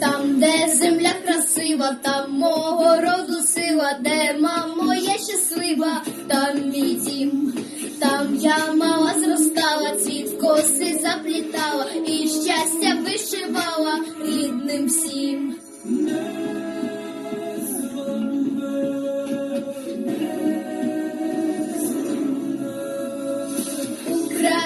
Там, де земля красива, там мого роду сила, де мамо я щаслива, там мій дім, там я мала зростала, цвіт коси заплітала і щастя вишивала рідним всім.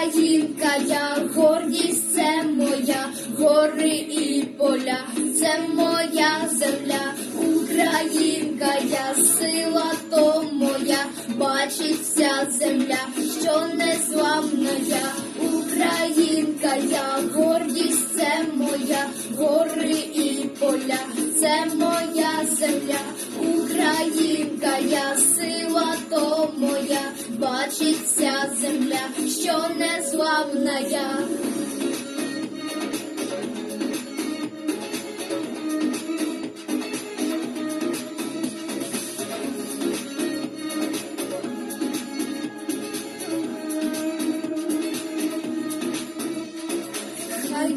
Українка, я гордість, це моя, гори і поля, це моя земля, Українка, я сила то моя, бачить вся земля, що незламна я, Українка, я гордість, це моя, гори і поля, це моя земля, Українка, я сила моя, бачить вся земля, що незламна я.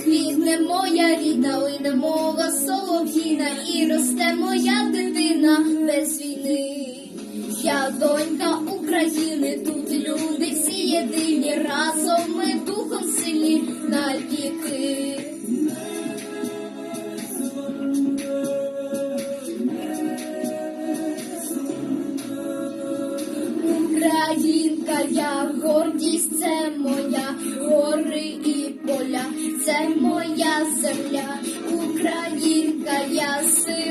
Квітне моя рідна, лине мова солов'їна, і росте моя дитина без війни. Я донька України, тут люди всі єдині, разом ми духом сильні. Навіки. Українка, я гордість, це моя, гори і поля, це моя земля, Українка, я сила